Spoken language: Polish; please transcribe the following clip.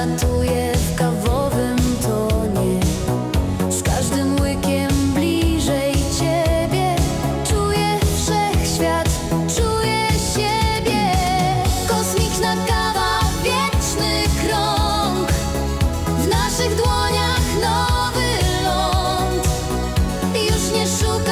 W kawowym tonie. Z każdym łykiem bliżej Ciebie. Czuję wszechświat, czuję siebie. Kosmiczna kawa, wieczny krąg. W naszych dłoniach nowy ląd. Już nie szukam